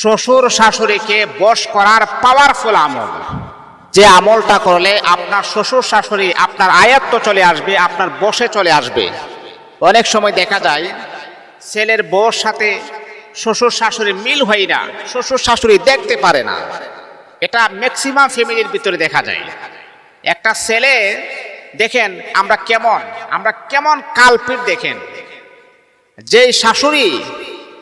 শ্বশুর শাশুড়িকে বশ করার পাওয়ারফুল আমল। যে আমলটা করলে আপনার শ্বশুর শাশুড়ি আপনার আয়ত্ত চলে আসবে, আপনার বসে চলে আসবে। অনেক সময় দেখা যায়, ছেলের বউর সাথে শ্বশুর শাশুড়ির মিল হয় না, শ্বশুর শাশুড়ি দেখতে পারে না। এটা ম্যাক্সিমাম ফ্যামিলির ভিতরে দেখা যায়। একটা ছেলে, দেখেন আমরা কেমন আমরা কেমন কালপিট দেখেন। যেই শাশুড়ি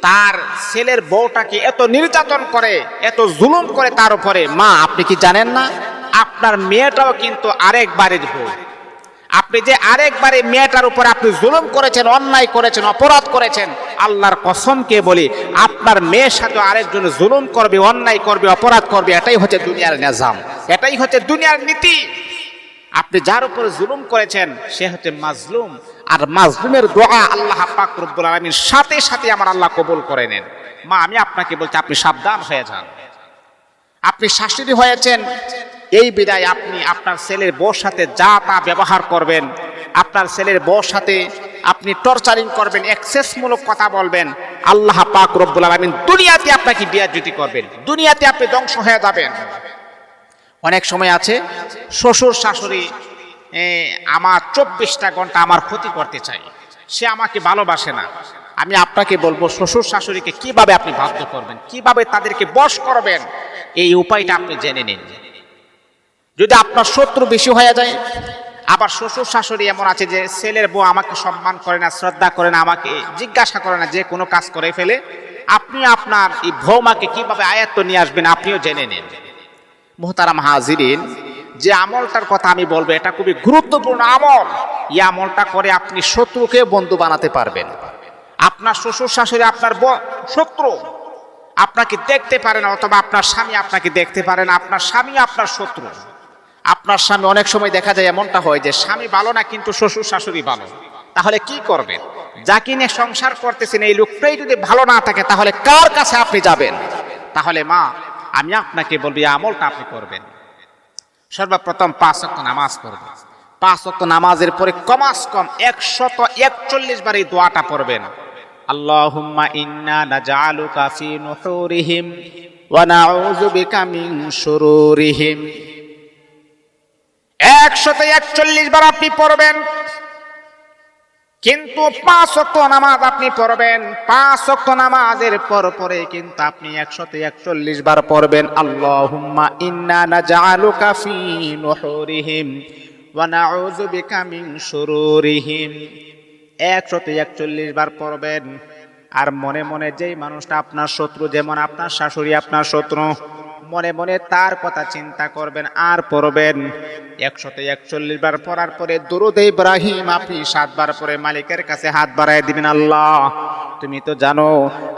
তার ছেলের বউটাকে এত নির্যাতন করে, এত জুলুম করে তার উপরে, মা, আপনি কি জানেন না? আপনার মেয়েটাও কিন্তু আরেক বাড়ির বউ। আপনি যে আরেকবারে মেয়েটার উপরে আপনি জুলুম করেছেন, অন্যায় করেছেন, অপরাধ করেছেন, আল্লাহর কসমকে বলি, আপনার মেয়ের সাথে আরেকজন জুলুম করবে, অন্যায় করবে, অপরাধ করবে, এটাই হচ্ছে দুনিয়ার নিজাম। এটাই হচ্ছে দুনিয়ার নীতি। আপনি যার উপরে জুলুম করেছেন, সে হচ্ছে মাজলুম। আর মাজলুমের দোয়া আল্লাহ পাক রব্বুল আলামিন সাথে সাথে আমার আল্লাহ কবুল করে নেন। মা, আমি আপনাকে বলছি, আপনি সাবধান হয়ে যান। আপনি শাশুড়ি হয়েছেন, এই বিদায় আপনি আপনার ছেলের বউর সাথে যা তা ব্যবহার করবেন, আপনার ছেলের বউর সাথে আপনি টর্চারিং করবেন এক্সেসমূলক কথা বলবেন, আল্লাহ পাক রব্বুল আলামিন দুনিয়াতে আপনাকে বিয়াজ্যুতি করবেন। দুনিয়াতে আপনি ধ্বংস হয়ে যাবেন। অনেক সময় আছে, শ্বশুর শাশুড়ি আমার চব্বিশটা ঘণ্টা আমার ক্ষতি করতে চাই সে আমাকে ভালোবাসে না। আমি আপনাকে বলব, শ্বশুর শাশুড়িকে কীভাবে আপনি বাধ্য করবেন? কীভাবে তাদেরকে বশ করবেন? এই উপায়টা আপনি জেনে নিন। যদি আপনার শত্রু বেশি হয়ে যায়, আবার শ্বশুর শাশুড়ি এমন আছে যে ছেলের বউ আমাকে সম্মান করে না, শ্রদ্ধা করে না, আমাকে জিজ্ঞাসা করে না যে কোনো কাজ করে ফেলে, আপনি আপনার এই ভৌমাকে কীভাবে আয়ত্ত নিয়ে আসবেন, আপনিও জেনে নিন। মোহতারাম হাজিরিন, যে আমলটার কথা আমি বলব, এটা খুবই গুরুত্বপূর্ণ আমল। এই আমলটা করে আপনি শত্রুকে বন্ধু বানাতে পারবেন। আপনার শ্বশুর শাশুড়ি আপনার শত্রু। আপনাকে দেখতে পারে না, অথবা আপনার স্বামী আপনাকে দেখতে পারে না, আপনার স্বামী আপনার শত্রু। আপনার স্বামী অনেক সময় দেখা যায় এমনটা হয় যে স্বামী ভালো না, কিন্তু শ্বশুর শাশুড়ি ভালো। তাহলে কি করবেন? যাকে নিয়ে সংসার করতেছেন, এই লোকটাই যদি ভালো না থাকে, তাহলে কার কাছে আপনি যাবেন? তাহলে মা আমি আপনাকে বলব আমলটা আপনি করবেন। সর্বপ্রথম পাঁচ অক্ট নামাজ পড়বেন পাঁচ অক্ট নামাজের পরে কমাস কম একশত একচল্লিশ বার এই দোয়াটা পড়বেন। আল্লাহুম্মা ইন্না নাজআলুকা ফি নুহুরিহিম ওয়া নাউযু বিকা মিন শুরুরিহিম একশত একচল্লিশ বার আপনি পড়বেন। কিন্তু পাঁচ অক্ট নামাজ আপনি পড়বেন, পাঁচ অক্ট নামাজের পর পরে কিন্তু আপনি একশত একচল্লিশ বার পড়বেন, আল্লাহুম্মা ইন্না নাজআলুকা ফি নুহুরিহিম ওয়া নাউযু বিকা মিন শুরুরিহিম একশত একচল্লিশ বার পড়বেন। আর মনে মনে যেই মানুষটা আপনার শত্রু, যেমন আপনার শাশুড়ি, আপনার শত্রু মনে মনে তার কথা চিন্তা করবেন, আর পড়বেন। একশত একচল্লিশ বার পড়ার পরে দুরুদ ইব্রাহিম আপনি সাতবার পরে মালিকের কাছে হাত বাড়ায় দিবেন, আল্লাহ। তুমি তো জানো,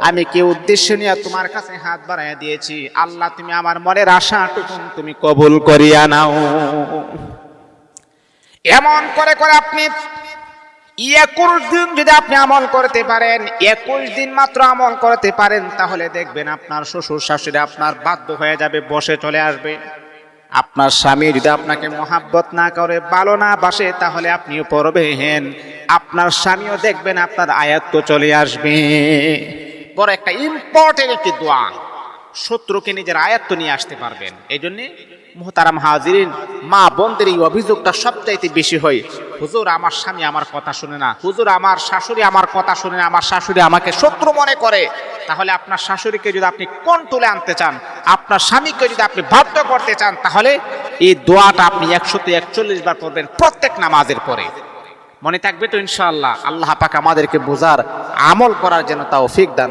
আমি কি উদ্দেশ্য নিয়ে তোমার কাছে হাত বাড়ায় দিয়েছি? আল্লাহ, তুমি আমার মনের আশাটুকুন তুমি কবুল করিয়া নাও। এমন করে করে আপনি একুশ দিন যদি আপনি আমল করতে পারেন, একুশ দিন মাত্র আমল করতে পারেন, তাহলে দেখবেন আপনার শ্বশুর শাশুড়ি আপনার বাধ্য হয়ে যাবে, বসে চলে আসবে। আপনার স্বামী যদি আপনাকে মহাব্বত না করে, ভালো না বাসে, তাহলে আপনিও পড়বেন। আপনার স্বামীও দেখবেন আপনার আয়াত্ত চলে আসবে। বড় একটা ইম্পর্টেন্ট একটি দোয়া। শত্রুকে নিজের আয়ত্ত নিয়ে আসতে পারবেন। এই জন্যে মোহতারাম হাজিরিন, মা বোনদের এই অভিযোগটা সবচাইতে বেশি হয়। হুজুর, আমার স্বামী আমার কথা শুনে না। হুজুর, আমার শাশুড়ি আমার কথা শুনে না। আমার শাশুড়ি আমাকে শত্রু মনে করে। তাহলে আপনার শাশুড়িকে যদি আপনি কোন তুলে আনতে চান, আপনার স্বামীকে যদি আপনি বাধ্য করতে চান, তাহলে এই দোয়াটা আপনি একশোতে একচল্লিশ বার পড়বেন প্রত্যেক নামাজের পরে। মনে থাকবে তো ইনশাআল্লাহ? আল্লাহ পাক আমাদেরকে বোঝার আমল করার জন্য তাও ফিক দান